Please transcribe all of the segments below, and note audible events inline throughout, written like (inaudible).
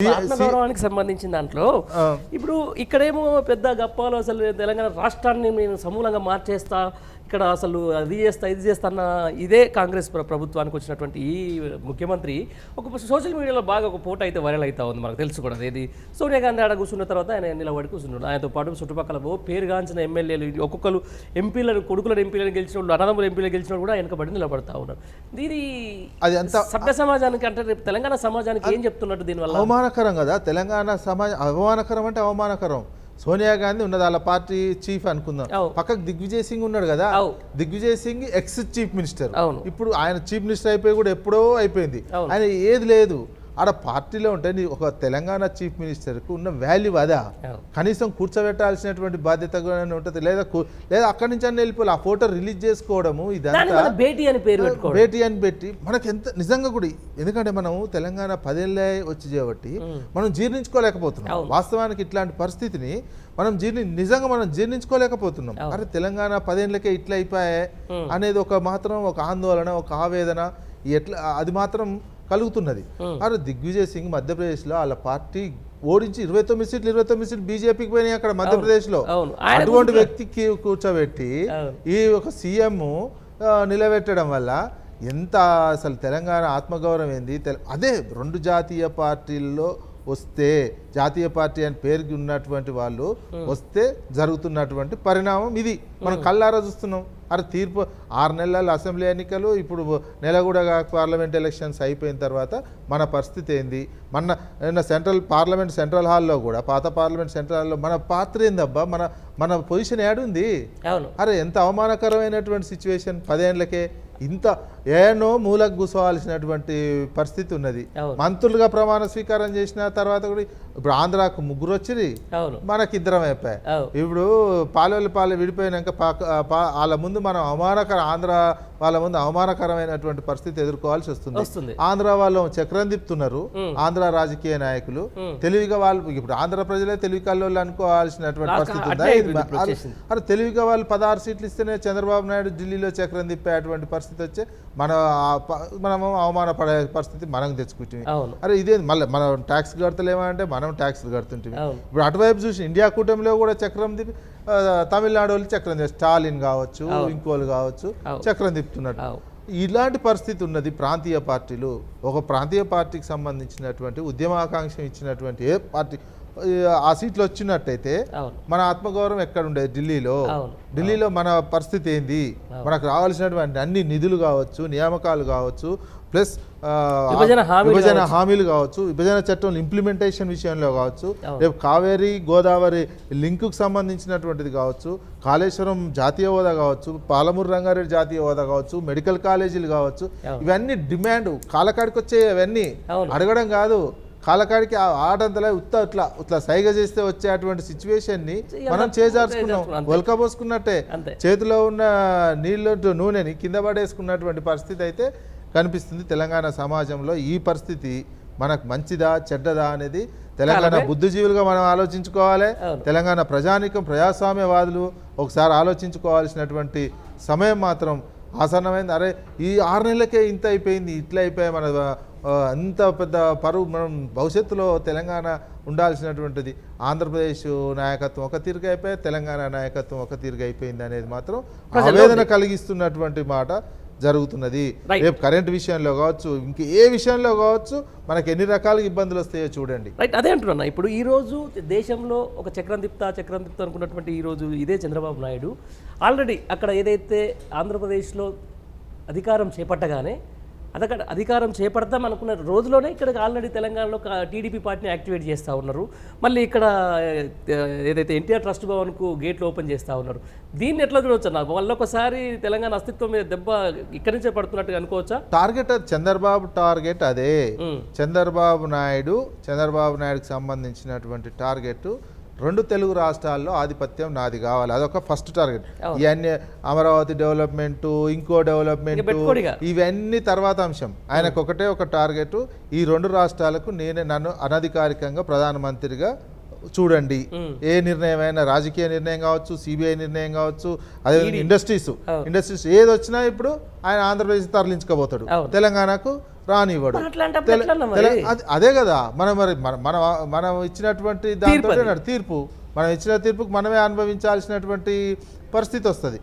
ఆత్మగౌరవానికి సంబంధించిన దాంట్లో ఇప్పుడు ఇక్కడేమో పెద్ద గప్పాలు అసలు తెలంగాణ రాష్ట్రాన్ని నేను సమూలంగా మార్చేస్తా ఇక్కడ అసలు అది చేస్తా ఇది చేస్తా అన్న ఇదే కాంగ్రెస్ ప్ర- ప్రభుత్వానికి వచ్చినటువంటి ఈ ముఖ్యమంత్రి ఒక సోషల్ మీడియాలో బాగా ఒక ఫోటో అయితే వైరల్ అవుతా ఉంది మనకు తెలుసు కూడా. ఏది సోనియా గాంధీ ఆడ కూర్చున్న తర్వాత ఆయన నిలబడి కూర్చున్నాడు. ఆయనతో పాటు చుట్టుపక్కల ఓ పేరుగాంచిన ఎమ్మెల్యేలు ఒక్కొక్కరు ఎంపీలను కొడుకులను ఎంపీలను గెలిచిన వాళ్ళు అన్నదమ్ములు ఎంపీలు గెలిచిన కూడా వెనకబడి నిలబడతా ఉన్నారు. దీని అది అంత సభ్య సమాజానికి అంటే రేపు తెలంగాణ సమాజానికి ఏం చెప్తున్నట్టు దీనివల్ల? అవమానకరం కదా. తెలంగాణ సమాజం అవమానకరం అంటే అవమానకరం. సోనియా గాంధీ ఉన్నది వాళ్ళ పార్టీ చీఫ్ అనుకుందాం. పక్కకు దిగ్విజయ్ సింగ్ ఉన్నాడు కదా. Digvijay Singh ex chief minister. ఇప్పుడు ఆయన చీఫ్ మినిస్టర్ అయిపోయి కూడా ఎప్పుడో అయిపోయింది. ఆయన ఏది లేదు ఆడ పార్టీలో ఉంటే నీ ఒక తెలంగాణ చీఫ్ మినిస్టర్కు ఉన్న వాల్యూ అదా. కనీసం కూర్చోబెట్టాల్సినటువంటి బాధ్యత కూడా ఉంటుంది. లేదా లేదా అక్కడి నుంచి అన్న వెళ్ళిపోవాలి. ఆ ఫోటో రిలీజ్ చేసుకోవడము ఇదంతా భేటీ అని పేరు భేటీ అని పెట్టి మనకి ఎంత నిజంగా కూడా ఎందుకంటే మనం తెలంగాణ పదేళ్ళే వచ్చి చేయబట్టి మనం జీర్ణించుకోలేకపోతున్నాం. వాస్తవానికి ఇట్లాంటి పరిస్థితిని మనం జీర్ణి నిజంగా మనం జీర్ణించుకోలేకపోతున్నాం. అరే తెలంగాణ పదేళ్ళకే ఇట్లా అయిపోయాయి అనేది ఒక మాత్రం ఒక ఆందోళన ఒక ఆవేదన ఎట్లా అది మాత్రం కలుగుతున్నది. అరే దిగ్విజయ్ సింగ్ మధ్యప్రదేశ్లో వాళ్ళ పార్టీ ఓడించి ఇరవై తొమ్మిది సీట్లు ఇరవై తొమ్మిది సీట్లు బీజేపీకి పోయినాయి అక్కడ మధ్యప్రదేశ్లో. అటువంటి వ్యక్తికి కూర్చోబెట్టి. ఈ ఒక సీఎం నిలబెట్టడం వల్ల ఎంత అసలు తెలంగాణ ఆత్మగౌరవం ఏంది? అదే రెండు జాతీయ పార్టీల్లో వస్తే జాతీయ పార్టీ అని పేరుకి ఉన్నటువంటి వాళ్ళు వస్తే జరుగుతున్నటువంటి పరిణామం ఇది. మనం కళ్ళారా చూస్తున్నాం. అరే తీర్పు ఆరు నెలల అసెంబ్లీ ఎన్నికలు ఇప్పుడు నెల కూడా కాక పార్లమెంట్ ఎలక్షన్స్ అయిపోయిన తర్వాత మన పరిస్థితి ఏంది? మన నిన్న సెంట్రల్ పార్లమెంట్ సెంట్రల్ హాల్లో కూడా పాత పార్లమెంట్ సెంట్రల్ హాల్లో మన పాత్ర ఏందబ్బా? మన మన పొజిషన్ ఏడుంది? అరే ఎంత అవమానకరమైనటువంటి సిచ్యువేషన్ పదేళ్ళకే ఇంత ఏనో మూలకు కూర్చోవాల్సినటువంటి పరిస్థితి ఉన్నది. మంత్రులుగా ప్రమాణ స్వీకారం చేసిన తర్వాత కూడా ఇప్పుడు ఆంధ్రాకు ముగ్గురు వచ్చిరి మనకి ఇద్దరం అయిపోయాయి ఇప్పుడు పాలెలు పాలు విడిపోయినాక వాళ్ళ ముందు మనం అవమానకర ఆంధ్ర వాళ్ళ ముందు అవమానకరమైనటువంటి పరిస్థితి ఎదుర్కోవాల్సి వస్తుంది. ఆంధ్ర వాళ్ళు చక్రం తిప్పుతున్నారు. ఆంధ్ర రాజకీయ నాయకులు. తెలివిగా వాళ్ళు ఇప్పుడు ఆంధ్ర ప్రజలే తెలివి కల్లోళ్ళు అనుకోవాల్సినటువంటి నాకు పరిస్థితి ఉందా. అరే తెలివిగా వాళ్ళు పదహారు సీట్లు ఇస్తేనే చంద్రబాబు నాయుడు ఢిల్లీలో చక్రం తిప్పేటువంటి పరిస్థితి వచ్చే మన మనము అవమానపడే పరిస్థితి మనం తెచ్చుకుంటుంది. అరే ఇదే మళ్ళీ మనం ట్యాక్స్ కడతలేమా అంటే మనం ట్యాక్స్లు కడుతుంటే అవును. ఇప్పుడు అటువైపు చూసి ఇండియా కూటమిలో కూడా చక్రం తిప్పి తమిళనాడు వాళ్ళు చక్రం స్టాలిన్ కావచ్చు ఇంకోళ్ళు కావచ్చు. చక్రం తిప్పుతున్నట్టు. ఇలాంటి పరిస్థితి ఉన్నది ప్రాంతీయ పార్టీలు. ఒక ప్రాంతీయ పార్టీకి సంబంధించినటువంటి ఉద్యమాకాంక్ష ఇచ్చినటువంటి ఏ పార్టీ ఆ సీట్లు వచ్చినట్టయితే మన ఆత్మగౌరవం ఎక్కడ ఉండేది? ఢిల్లీలో. ఢిల్లీలో మన పరిస్థితి ఏంది? మనకు రావాల్సినటువంటి అన్ని నిధులు కావచ్చు నియామకాలు కావచ్చు ప్లస్ విభజన హామీలు కావచ్చు. విభజన చట్టం ఇంప్లిమెంటేషన్ విషయంలో కావచ్చు. రేపు కావేరీ గోదావరి లింకుకు సంబంధించినటువంటిది కావచ్చు కాళేశ్వరం జాతీయ హోదా కావచ్చు పాలమూరు రంగారెడ్డి జాతీయ హోదా కావచ్చు మెడికల్ కాలేజీలు కావచ్చు. ఇవన్నీ డిమాండ్ కాలకాడికి వచ్చే అవన్నీ. అవును. అడగడం కాదు. కాలకాడికి ఆ ఆడంతలా ఉత్త ఇట్లా ఇట్లా సైగ చేస్తే వచ్చేటువంటి సిచ్యువేషన్ని చెయ్యాలి. మనం చేజార్చుకున్నాం. ఒలకబోసుకున్నట్టే. చేతిలో ఉన్న నీళ్ళు నూనెని కింద పడేసుకున్నటువంటి పరిస్థితి అయితే కనిపిస్తుంది తెలంగాణ సమాజంలో ఈ పరిస్థితి మనకు మంచిదా చెడ్డదా అనేది తెలంగాణ. బుద్ధిజీవులుగా మనం ఆలోచించుకోవాలి. తెలంగాణ ప్రజానికం ప్రజాస్వామ్యవాదులు ఒకసారి ఆలోచించుకోవాల్సినటువంటి సమయం మాత్రం ఆసన్నమైంది అరే ఈ ఆరు నెలలకే ఇంత అయిపోయింది ఇట్లా అయిపోయాయి మన అంత పెద్ద పరువు మనం భవిష్యత్తులో తెలంగాణ ఉండాల్సినటువంటిది. ఆంధ్రప్రదేశ్ నాయకత్వం ఒక తీరుగా అయిపోయి తెలంగాణ నాయకత్వం ఒక తీరుగా అయిపోయింది అనేది మాత్రం ఆవేదన కలిగిస్తున్నటువంటి మాట జరుగుతున్నది. రేపు కరెంట్ విషయంలో కావచ్చు ఇంక ఏ విషయంలో కావచ్చు మనకి ఎన్ని రకాల ఇబ్బందులు వస్తాయో చూడండి. రైట్ అదే అంటున్నా. ఇప్పుడు ఈ రోజు దేశంలో ఒక చక్రం తిప్తా చక్రం తిప్తా అనుకున్నటువంటి ఈ రోజు ఇదే చంద్రబాబు నాయుడు. ఆల్రెడీ అక్కడ ఏదైతే ఆంధ్రప్రదేశ్లో అధికారం చేపట్టగానే అదక్కడ అధికారం చేపడతాం అనుకున్న రోజులోనే ఇక్కడ ఆల్రెడీ తెలంగాణలో టీడీపీ పార్టీని యాక్టివేట్ చేస్తూ ఉన్నారు. మళ్ళీ ఇక్కడ ఏదైతే ఎన్టీఆర్ ట్రస్ట్ భవన్కు గేట్లు ఓపెన్ చేస్తూ ఉన్నారు. దీన్ని ఎట్లా చూడవచ్చు నాకు మళ్ళీ ఒకసారి తెలంగాణ అస్తిత్వం మీద దెబ్బ ఇక్కడి నుంచే పడుతున్నట్టుగా అనుకోవచ్చా? టార్గెట్ అది. చంద్రబాబు టార్గెట్ అదే. చంద్రబాబు నాయుడు చంద్రబాబు నాయుడుకి సంబంధించినటువంటి టార్గెట్ రెండు తెలుగు రాష్ట్రాల్లో ఆధిపత్యం నాది కావాలి అదొక ఫస్ట్ టార్గెట్. ఇవన్నీ అమరావతి డెవలప్మెంట్ ఇంకో డెవలప్మెంట్. ఇవన్నీ తర్వాత అంశం ఆయనకు ఒకటే ఒక టార్గెట్ ఈ రెండు రాష్ట్రాలకు నేనే నన్ను అనధికారికంగా ప్రధానమంత్రిగా చూడండి. ఏ నిర్ణయం అయినా రాజకీయ నిర్ణయం కావచ్చు సిబిఐ నిర్ణయం కావచ్చు అదే ఇండస్ట్రీస్. ఇండస్ట్రీస్ ఏది వచ్చినా ఇప్పుడు ఆయన ఆంధ్రప్రదేశ్ తరలించుకోబోతాడు. తెలంగాణకు రానివ్వడు. అది- కదా మనం మరి మన- మన ఇచ్చినటువంటి దాంతో అది. తీర్పు. మనం ఇచ్చిన తీర్పుకు మనమే అనుభవించాల్సినటువంటి పరిస్థితి వస్తుంది.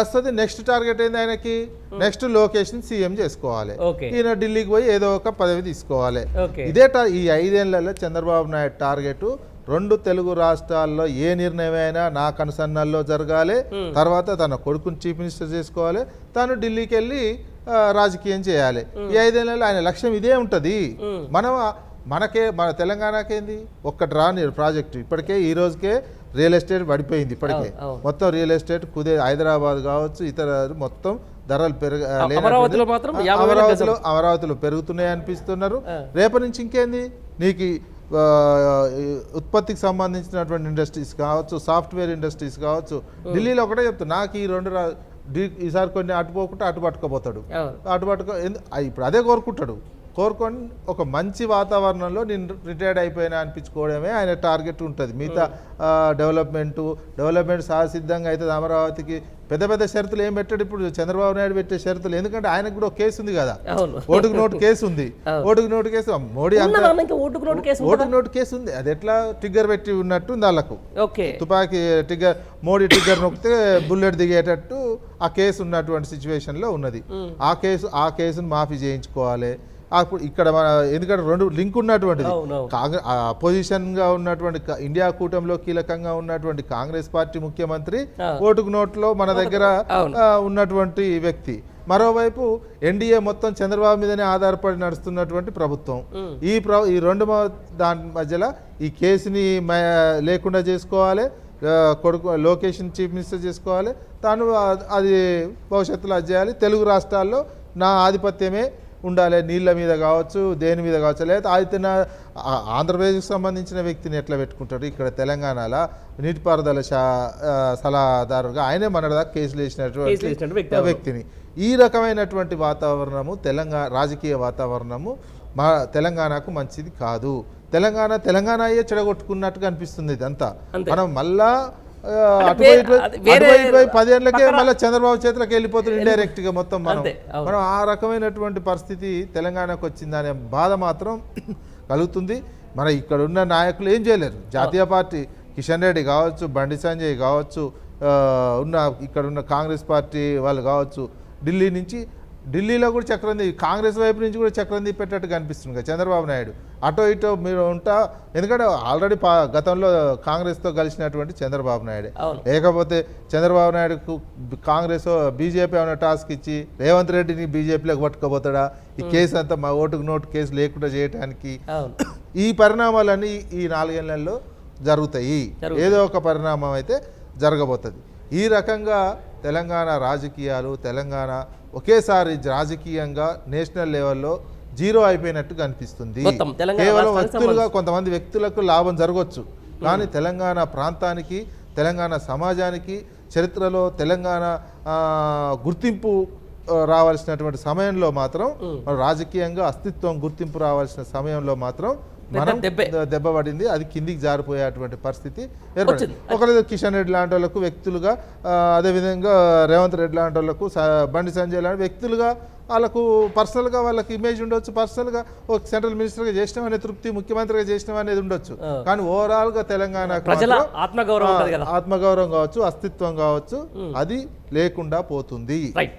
వస్తుంది నెక్స్ట్ టార్గెట్ ఏంది ఆయనకి? నెక్స్ట్ లొకేషన్ సీఎం చేసుకోవాలి. ఈయన ఢిల్లీకి పోయి ఏదో ఒక పదవి తీసుకోవాలి. ఇదే టా- ఈ ఐదేళ్ళలో చంద్రబాబు నాయుడు టార్గెట్ రెండు తెలుగు రాష్ట్రాల్లో ఏ నిర్ణయమైనా నా కనుసన్నల్లో జరగాలి. తర్వాత తన కొడుకుని చీఫ్ మినిస్టర్ చేసుకోవాలి. తాను ఢిల్లీకి వెళ్ళి రాజకీయం చేయాలి. ఈ ఐదేళ్ళలో ఆయన లక్ష్యం ఇదే ఉంటుంది. మనం మనకే మన తెలంగాణకేంది? ఒక్కటి రాని ప్రాజెక్టు. ఇప్పటికే ఈ రోజుకే రియల్ ఎస్టేట్ పడిపోయింది ఇప్పటికే. మొత్తం రియల్ ఎస్టేట్ కుదే హైదరాబాద్ కావచ్చు ఇతర మొత్తం ధరలు పెరగ అమరావతిలో అమరావతిలో పెరుగుతున్నాయి అనిపిస్తున్నారు. రేపటి నుంచి ఇంకేంది? నీకు ఉత్పత్తికి సంబంధించినటువంటి ఇండస్ట్రీస్ కావచ్చు సాఫ్ట్వేర్ ఇండస్ట్రీస్ కావచ్చు. ఢిల్లీలో ఒకటే చెప్తా నాకు ఈ రెండు ఈసారి కొన్ని అటు పోకుండా అటు పట్టుకోపోతాడు. అటు పట్టుకో ఇప్పుడు అదే కోరుకుంటాడు. కోరుకొని ఒక మంచి వాతావరణంలో నేను రిటైర్డ్ అయిపోయినా అనిపించుకోవడమే ఆయన టార్గెట్ ఉంటుంది. మిగతా డెవలప్మెంటు డెవలప్మెంట్ సహసిద్ధంగా అవుతుంది అమరావతికి పెద్ద పెద్ద షరతులు ఏం పెట్టాడు ఇప్పుడు? చంద్రబాబు నాయుడు పెట్టే షరతులు. ఎందుకంటే ఆయనకు కూడా ఒక కేసు ఉంది కదా. ఓటుకు నోటు కేసు ఉంది. ఓటుకు నోటు కేసు. మోడీ ఓటుకు నోటు కేసు ఉంది? అది ఎట్లా ట్రిగ్గర్ పెట్టి ఉన్నట్టు ఉంది వాళ్ళకు. ఓకే. తుపాకీ ట్రిగ్గర్ మోడీ ట్రిగ్గర్ నొక్కితే బుల్లెట్ దిగేటట్టు ఆ కేసు ఉన్నటువంటి సిచ్యువేషన్లో ఉన్నది. ఆ కేసు ఆ కేసును మాఫీ చేయించుకోవాలి. అప్పుడు ఇక్కడ మన ఎందుకంటే రెండు లింక్ ఉన్నటువంటిది. కాంగ్రెస్ అపోజిషన్గా ఉన్నటువంటి ఇండియా కూటమిలో కీలకంగా ఉన్నటువంటి కాంగ్రెస్ పార్టీ ముఖ్యమంత్రి. ఓటుకు నోట్లో మన దగ్గర ఉన్నటువంటి వ్యక్తి. మరోవైపు ఎన్డీఏ మొత్తం చంద్రబాబు మీదనే ఆధారపడి నడుస్తున్నటువంటి ప్రభుత్వం. ఈ ప్ర ఈ రెండు దాని మధ్యలో ఈ కేసుని లేకుండా చేసుకోవాలి. కొడుకు లొకేషన్ చీఫ్ మినిస్టర్ చేసుకోవాలి. తాను అది భవిష్యత్తులో అది చేయాలి. తెలుగు రాష్ట్రాల్లో నా ఆధిపత్యమే ఉండాలి. నీళ్ళ మీద కావచ్చు దేని మీద కావచ్చు లేదా ఆదిత్య ఆంధ్రప్రదేశ్కి సంబంధించిన వ్యక్తిని ఎట్లా పెట్టుకుంటాడు? ఇక్కడ తెలంగాణలో నీటిపారుదల శా సలహాదారుగా ఆయనే మన దాకా కేసులు వేసినటువంటి. వ్యక్తిని. ఈ రకమైనటువంటి వాతావరణము తెలంగాణ రాజకీయ వాతావరణము మా తెలంగాణకు మంచిది కాదు. తెలంగాణ తెలంగాణ అయ్యే చెడగొట్టుకున్నట్టుగా అనిపిస్తుంది ఇదంతా. మనం మళ్ళా పదేళ్ళకే మళ్ళీ చంద్రబాబు చేతులకు వెళ్ళిపోతుంది ఇండైరెక్ట్గా మొత్తం మనం. మనం ఆ రకమైనటువంటి పరిస్థితి తెలంగాణకు వచ్చిందనే బాధ మాత్రం (clears throat) కలుగుతుంది. మన ఇక్కడ ఉన్న నాయకులు ఏం చేయలేరు? జాతీయ పార్టీ కిషన్ రెడ్డి కావచ్చు బండి సంజయ్ కావచ్చు ఉన్న ఇక్కడ ఉన్న కాంగ్రెస్ పార్టీ వాళ్ళు కావచ్చు ఢిల్లీ నుంచి ఢిల్లీలో కూడా చక్రం కాంగ్రెస్ వైపు నుంచి కూడా చక్రం తీపెట్టట్టు కనిపిస్తుంది చంద్రబాబు నాయుడు. అటో ఇటో మీరు ఉంటా ఎందుకంటే ఆల్రెడీ పా గతంలో కాంగ్రెస్తో కలిసినటువంటి చంద్రబాబు నాయుడు. లేకపోతే చంద్రబాబు నాయుడుకు కాంగ్రెస్ బీజేపీ ఏమైనా టాస్క్ ఇచ్చి రేవంత్ రెడ్డిని బీజేపీలోకి పట్టుకోబోతాడా ఈ కేసు అంతా మా ఓటుకు నోటు కేసు లేకుండా చేయడానికి ఈ పరిణామాలన్నీ ఈ నాలుగేళ్ళలో జరుగుతాయి. ఏదో ఒక పరిణామం అయితే జరగబోతుంది. ఈ రకంగా తెలంగాణ రాజకీయాలు తెలంగాణ ఒకేసారి రాజకీయంగా నేషనల్ లెవెల్లో జీరో అయిపోయినట్టు కనిపిస్తుంది. కేవలం వ్యక్తులుగా కొంతమంది వ్యక్తులకు లాభం జరగవచ్చు కానీ తెలంగాణ ప్రాంతానికి తెలంగాణ సమాజానికి చరిత్రలో తెలంగాణ గుర్తింపు రావాల్సినటువంటి సమయంలో మాత్రం రాజకీయంగా అస్తిత్వం గుర్తింపు రావాల్సిన సమయంలో మాత్రం మనం దెబ్బే. ద- దెబ్బపడింది అది కిందికి జారిపోయేటువంటి పరిస్థితి ఏర్పడింది. ఒకరు కిషన్ రెడ్డి లాంటి వాళ్ళకు వ్యక్తులుగా అదేవిధంగా రేవంత్ రెడ్డి లాంటి వాళ్ళకు బండి సంజయ్ లాంటి వ్యక్తులుగా వాళ్ళకు పర్సనల్గా వాళ్ళకి ఇమేజ్ ఉండొచ్చు పర్సనల్గా ఒక సెంట్రల్ మినిస్టర్గా చేసినాం అనే తృప్తి ముఖ్యమంత్రిగా చేసినాం అనేది ఉండొచ్చు. కానీ ఓవరాల్గా తెలంగాణ ప్రజల ఆత్మగౌరవం కావచ్చు అస్తిత్వం కావచ్చు అది లేకుండా పోతుంది